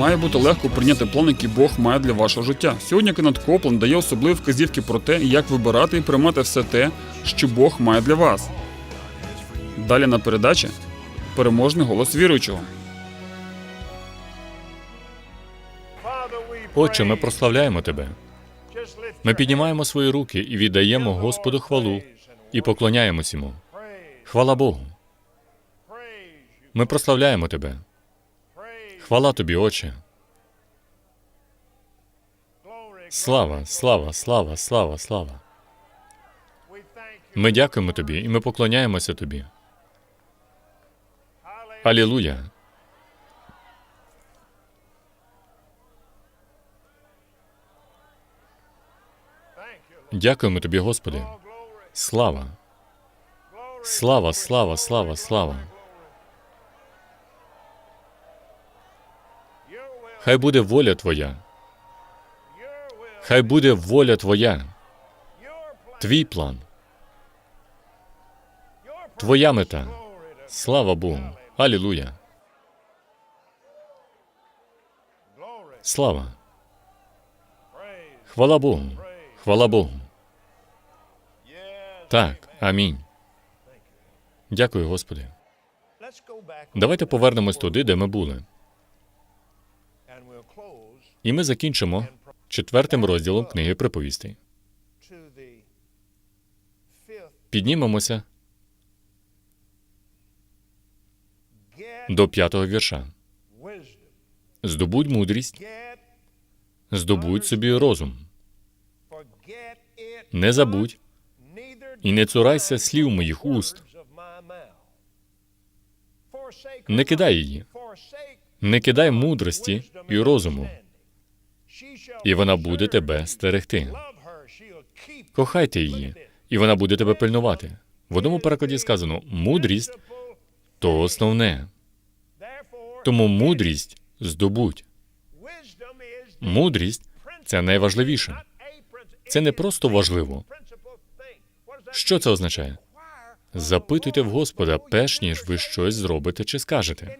має бути легко прийняти план, який Бог має для вашого життя. Сьогодні Кеннет Копленд дає особливі вказівки про те, як вибирати і приймати все те, що Бог має для вас. Далі на передачі переможний голос віруючого. Отче, ми прославляємо тебе. Ми піднімаємо свої руки і віддаємо Господу хвалу і поклоняємось йому. Хвала Богу. Ми прославляємо тебе. Хвала тобі, Отче. Слава, слава, слава, слава, слава. Ми дякуємо тобі і ми поклоняємося тобі. Алілуя. Дякуємо тобі, Господи. Слава. Слава, слава, слава, слава. Хай буде воля Твоя. Хай буде воля Твоя. Твій план. Твоя мета. Слава Богу. Алілуя. Слава. Хвала Богу. Хвала Богу. Так, амінь. Дякую, Господи. Давайте повернемось туди, де ми були. І ми закінчимо четвертим розділом книги приповістей. Піднімемося до п'ятого вірша. Здобудь мудрість, здобудь собі розум. Не забудь і не цурайся слів моїх уст. Не кидай її, не кидай мудрості і розуму, і вона буде тебе стерегти. Кохайте її, і вона буде тебе пильнувати. В одному перекладі сказано: мудрість то основне. Тому мудрість здобудь. Мудрість це найважливіше. Це не просто важливо. Що це означає? Запитуйте в Господа, перш ніж ви щось зробите чи скажете.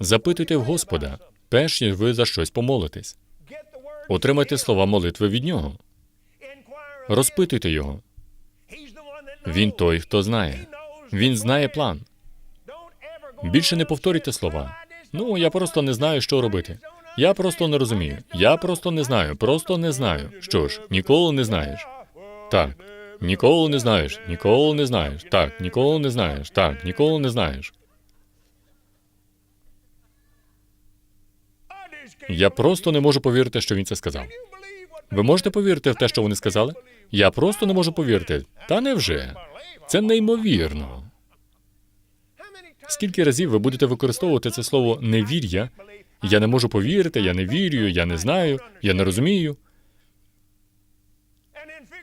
Запитуйте в Господа, перш ніж ви за щось помолитесь. Отримайте слова молитви від нього. Розпитуйте його. Він той, хто знає. Він знає план. Більше не повторюйте слова. Ну, я просто не знаю, що робити. Я просто не розумію. Я просто не знаю. Просто не знаю. Що ж, ніколи не знаєш. Так. Ніколи не знаєш. Ніколи не знаєш. Так, ніколи не знаєш. Так, ніколи не знаєш. Я просто не можу повірити, що він це сказав. Ви можете повірити в те, що вони сказали? Я просто не можу повірити. Та невже? Це неймовірно. Скільки разів ви будете використовувати це слово невір'я? Я не можу повірити, я не вірю, я не знаю, я не розумію.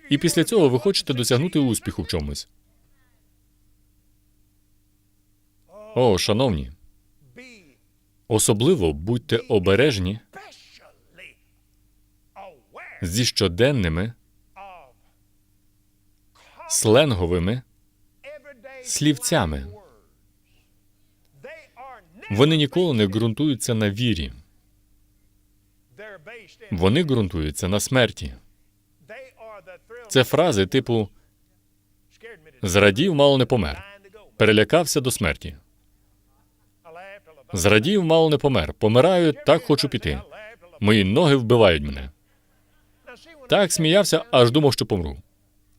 І після цього ви хочете досягнути успіху в чомусь. О, шановні, особливо будьте обережні зі щоденними сленговими слівцями. Вони ніколи не ґрунтуються на вірі. Вони ґрунтуються на смерті. Це фрази типу зрадів, мало не помер. Перелякався до смерті. Зрадів, мало не помер. Помираю, так хочу піти. Мої ноги вбивають мене. Так сміявся, аж думав, що помру.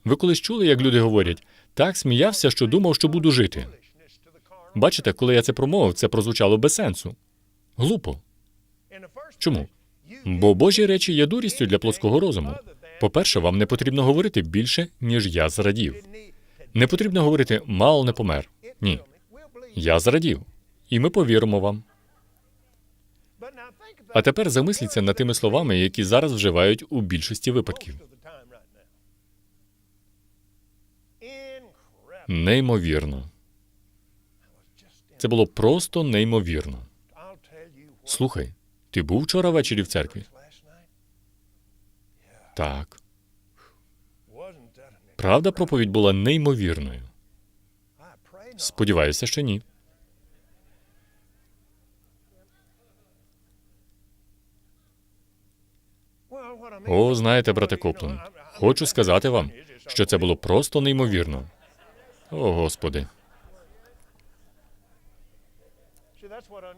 Ви колись чули, як люди говорять, так сміявся, що думав, що буду жити. Бачите, коли я це промовив, це прозвучало без сенсу. Глупо. Чому? Бо Божі речі є дурістю для плоского розуму. По-перше, вам не потрібно говорити більше, ніж я зрадів. Не потрібно говорити мало не помер. Ні. Я зрадів. І ми повіримо вам. А тепер замисліться над тими словами, які зараз вживають у більшості випадків. Неймовірно. Це було просто неймовірно. Слухай, ти був вчора ввечері в церкві? Так. Правда, проповідь була неймовірною. Сподіваюся, що ні. О, знаєте, брате Коплен, хочу сказати вам, що це було просто неймовірно. О, Господи.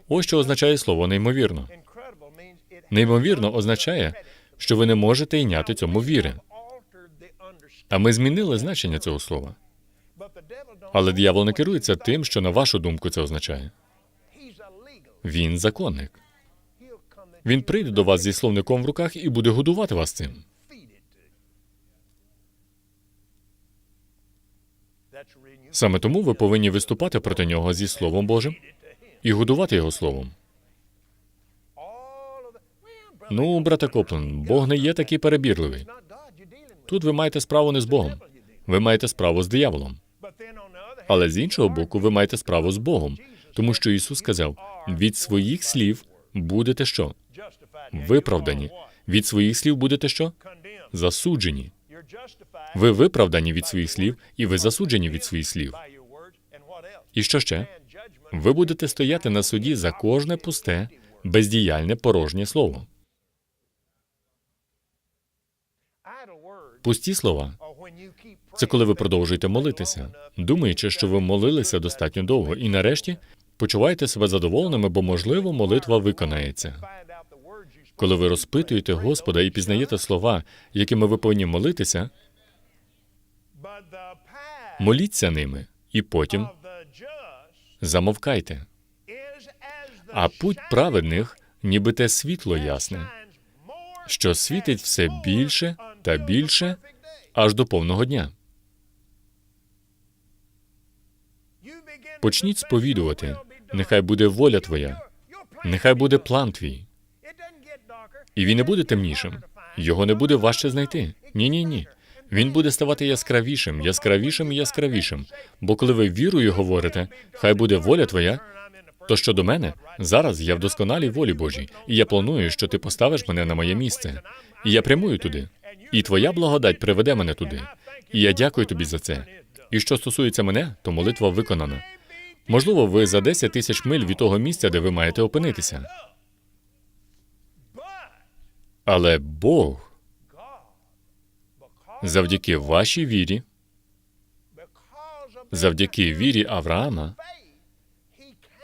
Ось що означає слово неймовірно. Неймовірно означає, що ви не можете йняти цьому віри. А ми змінили значення цього слова. Але диявол не керується тим, що на вашу думку це означає. Він законник. Він прийде до вас зі словником в руках і буде годувати вас цим. Саме тому ви повинні виступати проти нього зі Словом Божим і годувати його словом. Ну, брате Коплен, Бог не є такий перебірливий. Тут ви маєте справу не з Богом. Ви маєте справу з дияволом. Але з іншого боку, ви маєте справу з Богом, тому що Ісус сказав: від своїх слів будете що? Виправдані. Від своїх слів будете що? Засуджені. Ви виправдані від своїх слів, і ви засуджені від своїх слів. І що ще? Ви будете стояти на суді за кожне пусте, бездіяльне порожнє слово. Пусті слова це коли ви продовжуєте молитися, думаючи, що ви молилися достатньо довго, і нарешті почуваєте себе задоволеними, бо можливо молитва виконається. Коли ви розпитуєте Господа і пізнаєте слова, якими ви повинні молитися, моліться ними і потім замовкайте. А путь праведних, ніби те світло ясне, що світить все більше та більше аж до повного дня. Почніть сповідувати. Нехай буде воля твоя, нехай буде план твій. І він не буде темнішим. Його не буде важче знайти. Ні, ні, ні. Він буде ставати яскравішим, яскравішим і яскравішим. Бо коли ви вірою говорите, хай буде воля твоя, то щодо мене, зараз я в досконалій волі Божій, і я планую, що ти поставиш мене на моє місце. І я прямую туди. І твоя благодать приведе мене туди. І я дякую тобі за це. І що стосується мене, то молитва виконана. Можливо, ви за 10 тисяч миль від того місця, де ви маєте опинитися. Але Бог завдяки вашій вірі, завдяки вірі Авраама,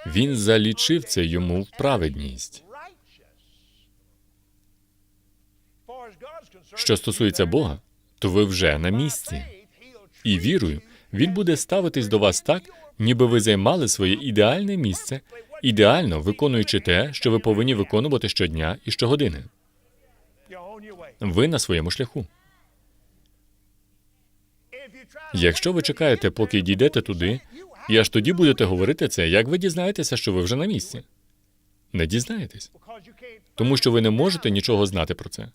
він залічив це йому в праведність. Що стосується Бога, то ви вже на місці. І вірою, він буде ставитись до вас так, ніби ви займали своє ідеальне місце, ідеально виконуючи те, що ви повинні виконувати щодня і щогодини. Ви на своєму шляху. Якщо ви чекаєте, поки дійдете туди, і аж тоді будете говорити це, як ви дізнаєтеся, що ви вже на місці? Не дізнаєтесь, тому що ви не можете нічого знати про це.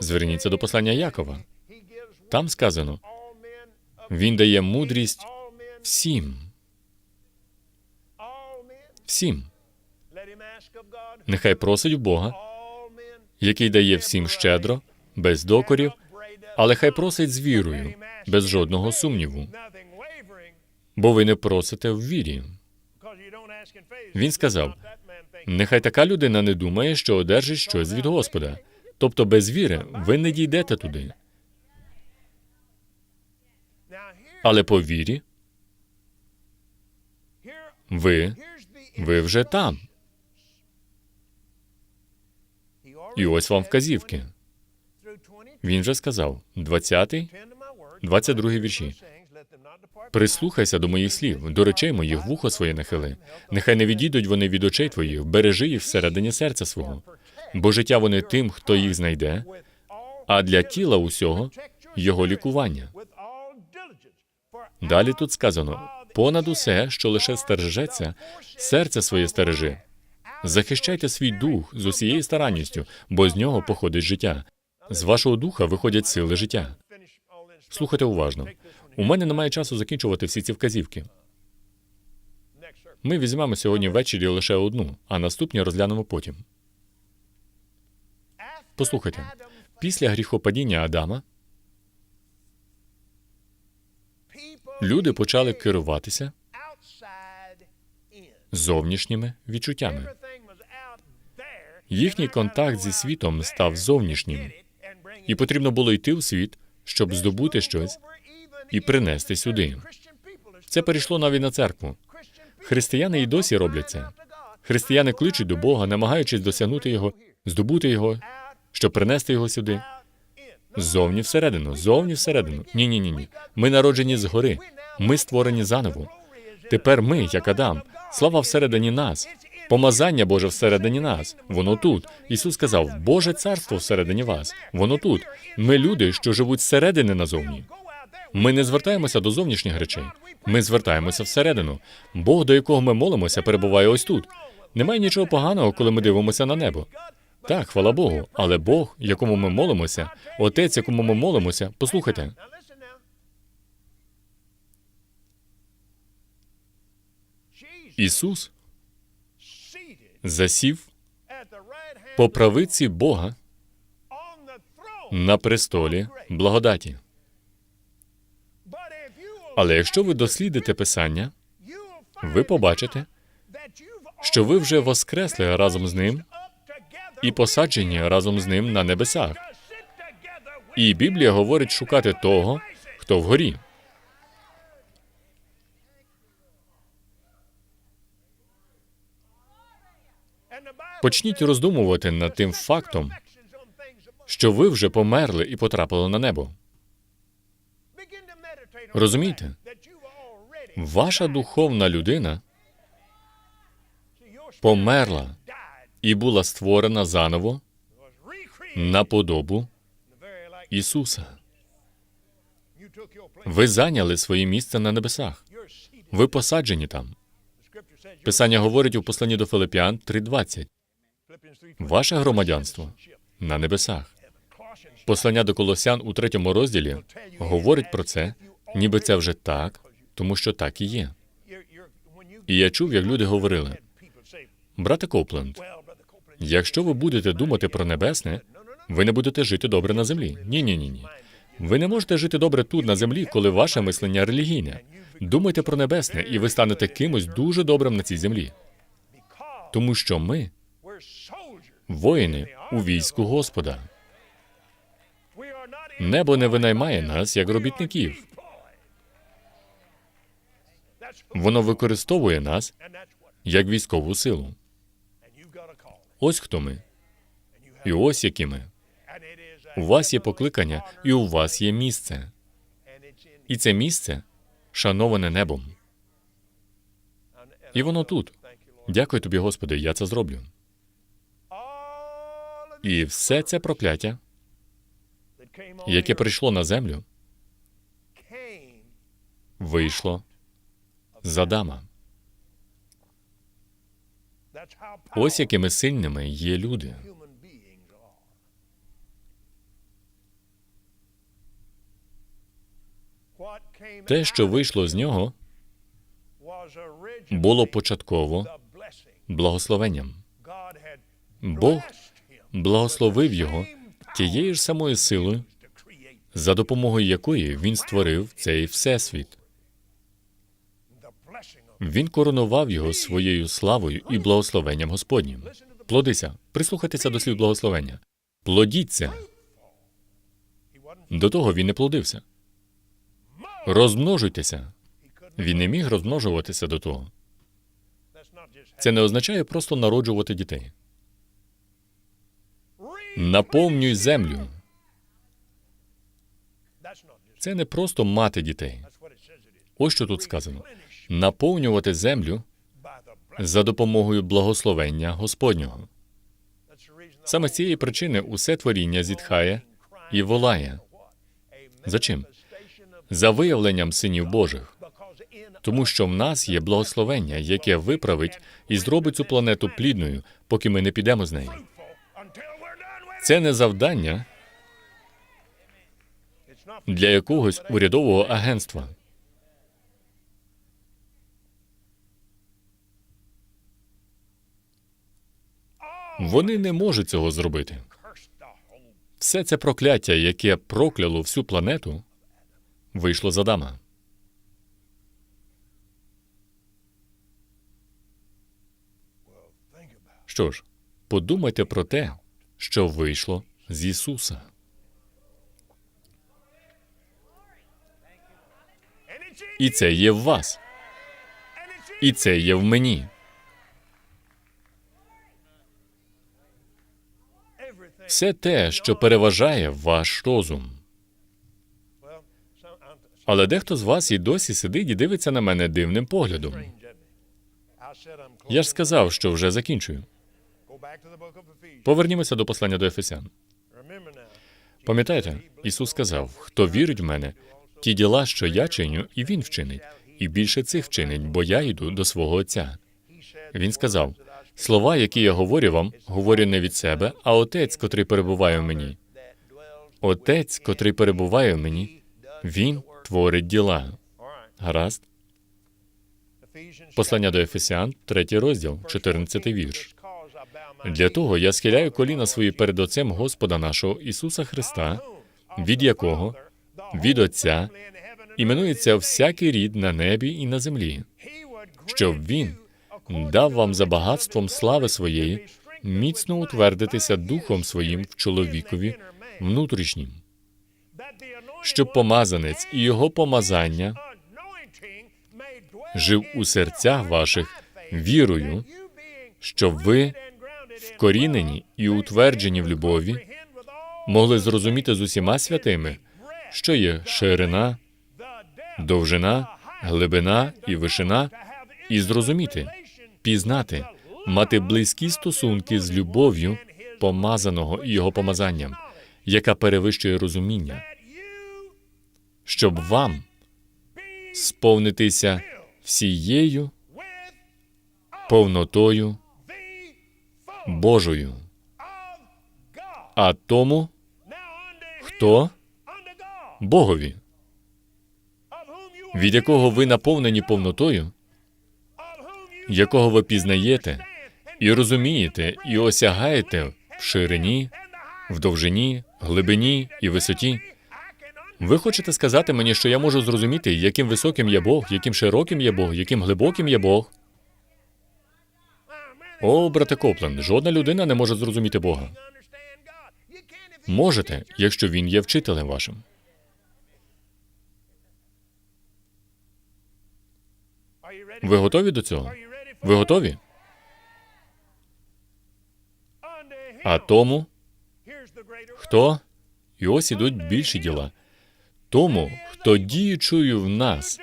Зверніться до послання Якова. Там сказано: він дає мудрість всім. Всім. Нехай просить в Бога, який дає всім щедро, без докорів, але хай просить з вірою, без жодного сумніву, бо ви не просите в вірі. Він сказав: Нехай така людина не думає, що одержить щось від Господа. Тобто без віри ви не дійдете туди. Але по вірі ви, ви вже там. І ось вам вказівки. Він же сказав, 20, 22 вірші. Прислухайся до моїх слів, до речей моїх вухо своє нахили. Нехай не відійдуть вони від очей твоїх, бережи їх всередині серця свого. Бо життя вони тим, хто їх знайде, а для тіла усього його лікування. Далі тут сказано: понад усе, що лише стережеться, серце своє стережи. Захищайте свій дух з усією старанністю, бо з нього походить життя. З вашого духа виходять сили життя. Слухайте уважно. У мене немає часу закінчувати всі ці вказівки. Ми візьмемо сьогодні ввечері лише одну, а наступні розглянемо потім. Послухайте, після гріхопадіння Адама люди почали керуватися зовнішніми відчуттями. Їхній контакт зі світом став зовнішнім. І потрібно було йти у світ, щоб здобути щось і принести сюди. Це перейшло навіть на церкву. Християни і досі роблять це. Християни кличуть до Бога, намагаючись досягнути його, здобути його, щоб принести його сюди. Ззовні всередину, зовні всередину. Ні, ні, ні, ні. Ми народжені згори. Ми створені заново. Тепер ми, як Адам, слава всередині нас. Помазання Боже всередині нас. Воно тут. Ісус сказав: Боже царство всередині вас. Воно тут. Ми люди, що живуть зсередини назовні. Ми не звертаємося до зовнішніх речей. Ми звертаємося всередину. Бог, до якого ми молимося, перебуває ось тут. Немає нічого поганого, коли ми дивимося на небо. Так, хвала Богу. Але Бог, якому ми молимося, Отець, якому ми молимося, послухайте, Ісус засів по правиці Бога на престолі благодаті. Але якщо ви дослідите Писання, ви побачите, що ви вже воскресли разом з ним і посаджені разом з ним на небесах. І Біблія говорить шукати того, хто вгорі. Почніть роздумувати над тим фактом, що ви вже померли і потрапили на небо. Розумієте? Ваша духовна людина померла і була створена заново на подобу Ісуса. Ви зайняли своє місце на небесах. Ви посаджені там. Писання говорить у посланні до Филиппіан 3.20. Ваше громадянство на небесах. Послання до Колосян у третьому розділі говорить про це, ніби це вже так, тому що так і є. І я чув, як люди говорили: брате Копленд, якщо ви будете думати про небесне, ви не будете жити добре на землі. Ні, ні, ні, ні. Ви не можете жити добре тут на землі, коли ваше мислення релігійне. Думайте про небесне, і ви станете кимось дуже добрим на цій землі. Тому що ми воїни у війську Господа. Небо не винаймає нас як робітників. Воно використовує нас як військову силу. Ось хто ми. І ось які ми. У вас є покликання, і у вас є місце. І це місце шановане небом. І воно тут. Дякую тобі, Господи, я це зроблю. І все це прокляття, яке прийшло на землю, вийшло з Адама. Ось якими сильними є люди. Те, що вийшло з нього, було початково благословенням. Бог благословив його тією ж самою силою, за допомогою якої він створив цей всесвіт. Він коронував його своєю славою і благословенням Господнім. Плодися, прислухайтеся до слів благословення. Плодіться. До того він не плодився. Розмножуйтеся. Він не міг розмножуватися до того. Це не означає просто народжувати дітей. Наповнюй землю. Це не просто мати дітей. Ось що тут сказано: наповнювати землю за допомогою благословення Господнього. Саме з цієї причини усе творіння зітхає і волає. За чим? За виявленням синів Божих. Тому що в нас є благословення, яке виправить і зробить цю планету плідною, поки ми не підемо з неї. Це не завдання для якогось урядового агентства. Вони не можуть цього зробити. Все це прокляття, яке прокляло всю планету, вийшло з Адама. Що ж, подумайте про те, що вийшло з Ісуса. І це є в вас. І це є в мені. Все те, що переважає ваш розум. Але дехто з вас і досі сидить і дивиться на мене дивним поглядом. Я ж сказав, що вже закінчую. Повернімося до послання до Ефесян. Пам'ятаєте, Ісус сказав: хто вірить в мене, ті діла, що я чиню, і він вчинить, і більше цих вчинить, бо я йду до свого Отця. Він сказав: слова, які я говорю вам, говорю не від себе, а Отець, котрий перебуває в мені. Отець, котрий перебуває в мені, він творить діла. Гаразд? Послання до Ефесян, третій розділ, 14 вірш. Для того я схиляю коліна свої перед Отцем Господа нашого Ісуса Христа, від якого, від Отця, іменується всякий рід на небі і на землі, щоб Він дав вам за багатством слави своєї міцно утвердитися духом своїм в чоловікові внутрішнім, щоб помазанець і його помазання жив у серцях ваших вірою, щоб ви, вкорінені і утверджені в любові, могли зрозуміти з усіма святими, що є ширина, довжина, глибина і вишина, і зрозуміти, пізнати, мати близькі стосунки з любов'ю помазаного і його помазанням, яка перевищує розуміння, щоб вам сповнитися всією повнотою Божою. А тому, хто Богові, від якого ви наповнені повнотою, якого ви пізнаєте і розумієте, і осягаєте в ширині, в довжині, глибині і висоті. Ви хочете сказати мені, що я можу зрозуміти, яким високим є Бог, яким широким є Бог, яким глибоким є Бог? О, брате Копленд, жодна людина не може зрозуміти Бога. Можете, якщо він є вчителем вашим. Ви готові до цього? Ви готові? А тому, хто? І ось ідуть більші діла. Тому, хто діючою в нас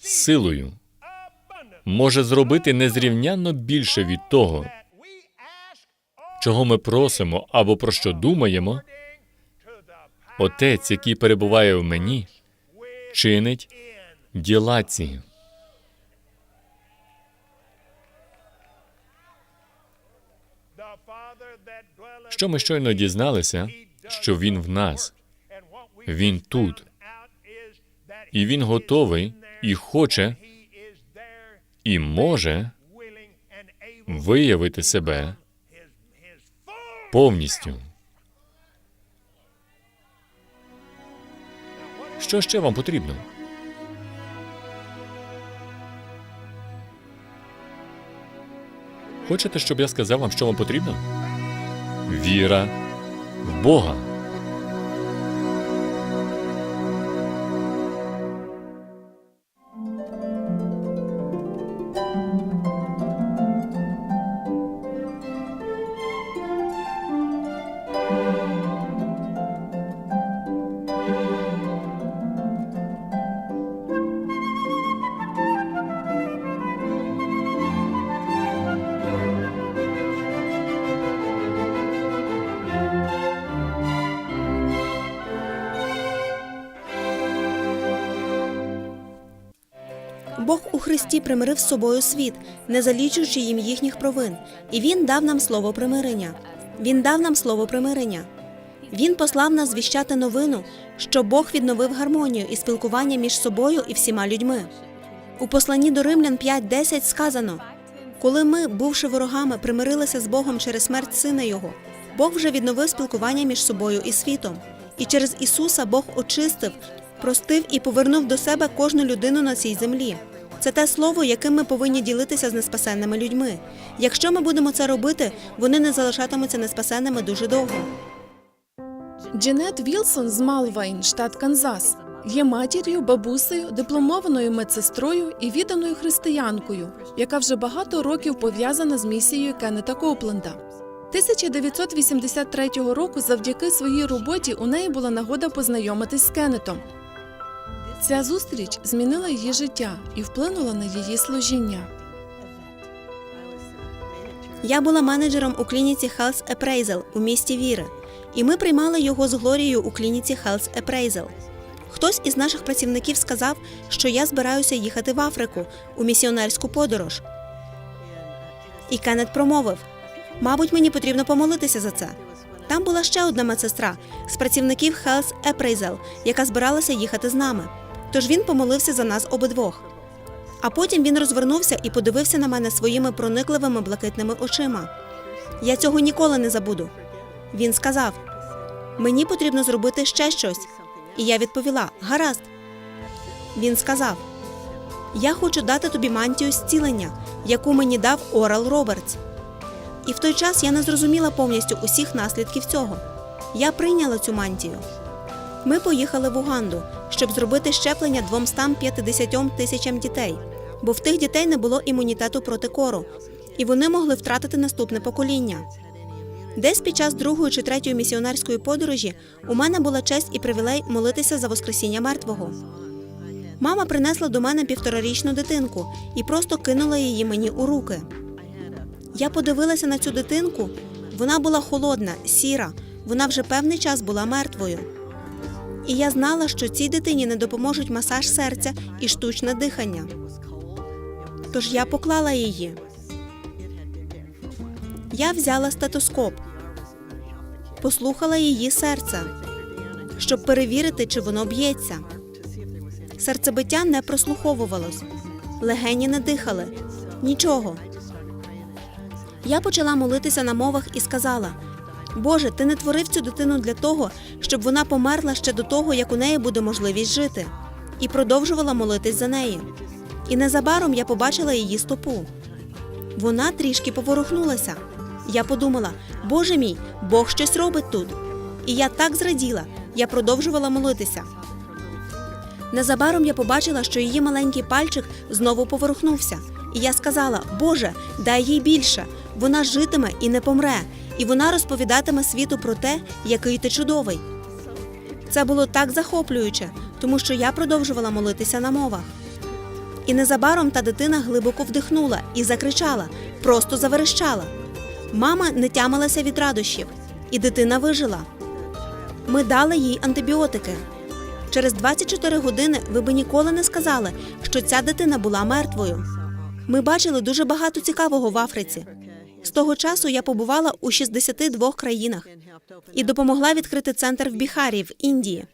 силою може зробити незрівнянно більше від того, чого ми просимо або про що думаємо, Отець, який перебуває в мені, чинить діла ці. Що ми щойно дізналися, що він в нас, він тут, і він готовий і хоче, і може виявити себе повністю. Що ще вам потрібно? Хочете, щоб я сказав вам, що вам потрібно? Віра в Бога. Примирив з собою світ, не залічуючи їм їхніх провин, і Він дав нам слово примирення. Він дав нам слово примирення. Він послав нас звіщати новину, що Бог відновив гармонію і спілкування між собою і всіма людьми. У посланні до Римлян 5.10 сказано: коли ми, бувши ворогами, примирилися з Богом через смерть сина Його, Бог вже відновив спілкування між собою і світом. І через Ісуса Бог очистив, простив і повернув до себе кожну людину на цій землі. Це те слово, яким ми повинні ділитися з неспасенними людьми. Якщо ми будемо це робити, вони не залишатимуться неспасенними дуже довго. Дженет Вілсон з Малвайн, штат Канзас. Є матір'ю, бабусею, дипломованою медсестрою і відданою християнкою, яка вже багато років пов'язана з місією Кеннета Копленда. 1983 року завдяки своїй роботі у неї була нагода познайомитись з Кеннетом. Ця зустріч змінила її життя і вплинула на її служіння. Я була менеджером у клініці Health Appraisal у місті Віри, і ми приймали його з Глорією у клініці Health Appraisal. Хтось із наших працівників сказав, що я збираюся їхати в Африку у місіонерську подорож. І Кеннет промовив: мабуть, мені потрібно помолитися за це. Там була ще одна медсестра з працівників Health Appraisal, яка збиралася їхати з нами. Тож він помолився за нас обидвох. А потім він розвернувся і подивився на мене своїми проникливими блакитними очима. Я цього ніколи не забуду. Він сказав: Мені потрібно зробити ще щось. І я відповіла: Гаразд. Він сказав: Я хочу дати тобі мантію зцілення, яку мені дав Орал Робертс. І в той час я не зрозуміла повністю усіх наслідків цього. Я прийняла цю мантію. Ми поїхали в Уганду, щоб зробити щеплення 250 тисячам дітей, бо в тих дітей не було імунітету проти кору, і вони могли втратити наступне покоління. Десь під час другої чи третьої місіонерської подорожі у мене була честь і привілей молитися за Воскресіння мертвого. Мама принесла до мене півторарічну дитинку і просто кинула її мені у руки. Я подивилася на цю дитинку. Вона була холодна, сіра, вона вже певний час була мертвою. І я знала, що цій дитині не допоможуть масаж серця і штучне дихання. Тож я поклала її. Я взяла стетоскоп, послухала її серце, щоб перевірити, чи воно б'ється. Серцебиття не прослуховувалось, легені не дихали, нічого. Я почала молитися на мовах і сказала: Боже, ти не творив цю дитину для того, щоб вона померла ще до того, як у неї буде можливість жити, і продовжувала молитись за неї. І незабаром я побачила її стопу. Вона трішки поворухнулася. Я подумала: Боже мій, Бог щось робить тут. І я так зраділа, я продовжувала молитися. Незабаром я побачила, що її маленький пальчик знову поворухнувся, і я сказала: Боже, дай їй більше, вона житиме і не помре, і вона розповідатиме світу про те, який ти чудовий. Це було так захоплююче, тому що я продовжувала молитися на мовах. І незабаром та дитина глибоко вдихнула і закричала, просто заверещала. Мама не тямилася від радощів, і дитина вижила. Ми дали їй антибіотики. Через 24 години ви би ніколи не сказали, що ця дитина була мертвою. Ми бачили дуже багато цікавого в Африці. З того часу я побувала у 62 країнах і допомогла відкрити центр в Біхарі в Індії.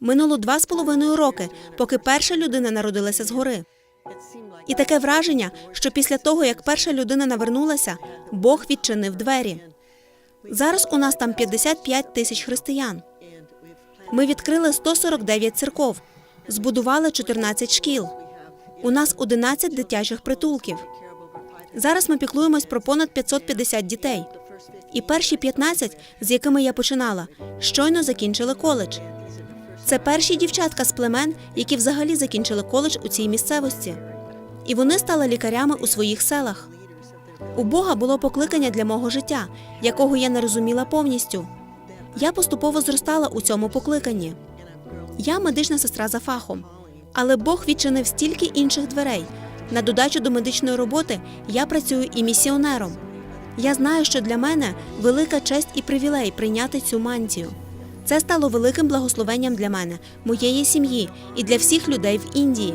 Минуло два з половиною роки, поки перша людина народилася згори. І таке враження, що після того, як перша людина навернулася, Бог відчинив двері. Зараз у нас там 55 тисяч християн. Ми відкрили 149 церков, збудували 14 шкіл. У нас 11 дитячих притулків. Зараз ми піклуємось про понад 550 дітей. І перші 15, з якими я починала, щойно закінчили коледж. Це перші дівчатка з племен, які взагалі закінчили коледж у цій місцевості. І вони стали лікарями у своїх селах. У Бога було покликання для мого життя, якого я не розуміла повністю. Я поступово зростала у цьому покликанні. Я медична сестра за фахом, але Бог відчинив стільки інших дверей. На додачу до медичної роботи я працюю і місіонером. Я знаю, що для мене велика честь і привілей прийняти цю мантію. Це стало великим благословенням для мене, моєї сім'ї і для всіх людей в Індії.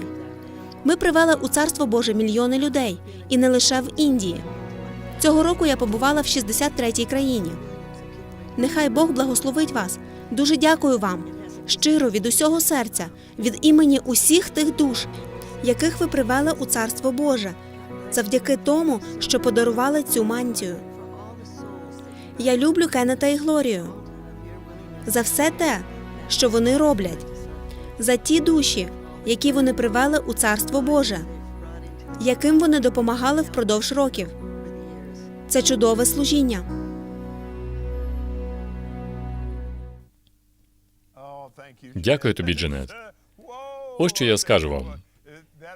Ми привели у Царство Боже мільйони людей, і не лише в Індії. Цього року я побувала в 63-й країні. Нехай Бог благословить вас. Дуже дякую вам. Щиро від усього серця, від імені усіх тих душ, яких ви привели у Царство Боже, завдяки тому, що подарували цю мантію. Я люблю Кеннета і Глорію за все те, що вони роблять, за ті душі, які вони привели у Царство Боже, яким вони допомагали впродовж років. Це чудове служіння. Дякую тобі, Джанет. Ось що я скажу вам.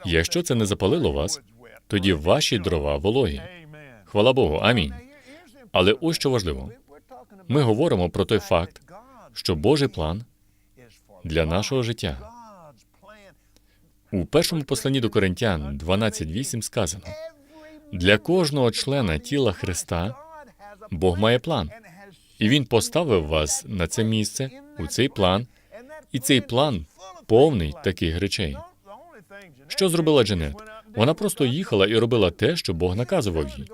Якщо це не запалило вас, тоді ваші дрова вологі. Хвала Богу, амінь. Але ось що важливо: ми говоримо про той факт, що Божий план для нашого життя. У першому посланні до Коринтян 12.8 сказано: для кожного члена тіла Христа Бог має план, і Він поставив вас на це місце, у цей план, і цей план повний таких речей. Що зробила Дженет? Вона просто їхала і робила те, що Бог наказував їй.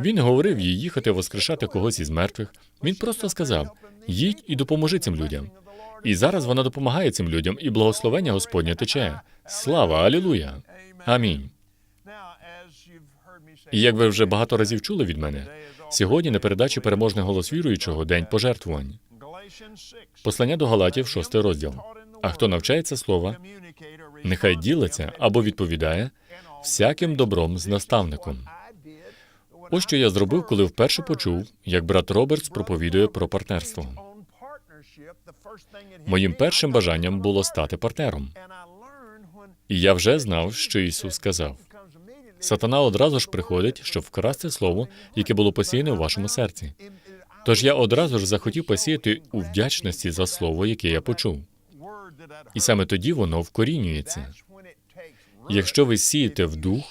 Він говорив їй їхати воскрешати когось із мертвих. Він просто сказав: їдь і допоможи цим людям. І зараз вона допомагає цим людям, і благословення Господнє тече. Слава Алілуя! Амінь. І як ви вже багато разів чули від мене, сьогодні на передачі переможний голос віруючого день пожертвувань. Послання до Галатів, шостий розділ. А хто навчається слова, нехай ділиться або відповідає всяким добром з наставником. Ось що я зробив, коли вперше почув, як брат Робертс проповідує про партнерство. Моїм першим бажанням було стати партнером. І я вже знав, що Ісус сказав. Сатана одразу ж приходить, щоб вкрасти слово, яке було посіяне у вашому серці. Тож я одразу ж захотів посіяти у вдячності за слово, яке я почув. І саме тоді воно вкорінюється. Якщо ви сієте в дух,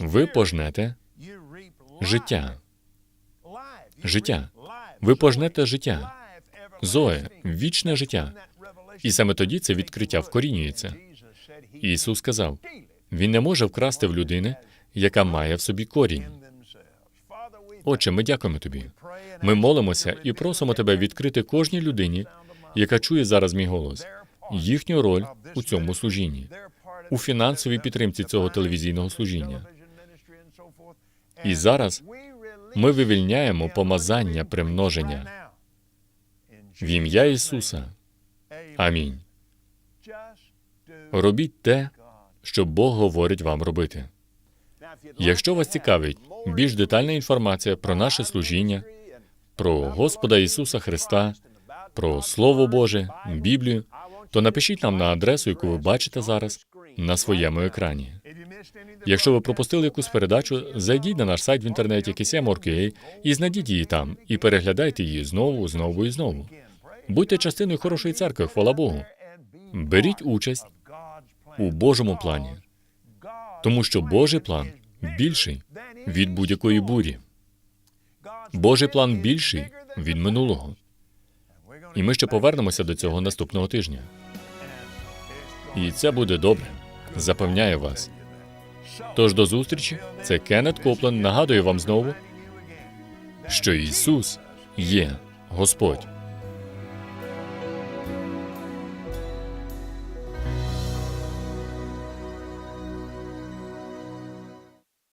ви пожнете життя. Життя. Ви пожнете життя. Зоe, вічне життя. І саме тоді це відкриття вкорінюється. Ісус сказав: Він не може вкрасти в людини, яка має в собі корінь. Отче, ми дякуємо тобі. Ми молимося і просимо тебе відкрити кожній людині, яка чує зараз мій голос, їхню роль у цьому служінні, у фінансовій підтримці цього телевізійного служіння. І зараз ми вивільняємо помазання примноження в ім'я Ісуса. Амінь. Робіть те, що Бог говорить вам робити. Якщо вас цікавить більш детальна інформація про наше служіння, про Господа Ісуса Христа, про Слово Боже, Біблію, то напишіть нам на адресу, яку ви бачите зараз на своєму екрані. Якщо ви пропустили якусь передачу, зайдіть на наш сайт в інтернеті KCM.org.ua і знайдіть її там, і переглядайте її знову, знову і знову. Будьте частиною хорошої церкви, хвала Богу. Беріть участь у Божому плані, тому що Божий план більший від будь-якої бурі. Божий план більший від минулого. І ми ще повернемося до цього наступного тижня. І це буде добре. Запевняю вас. Тож до зустрічі. Це Кеннет Коплен нагадує вам знову, що Ісус є Господь.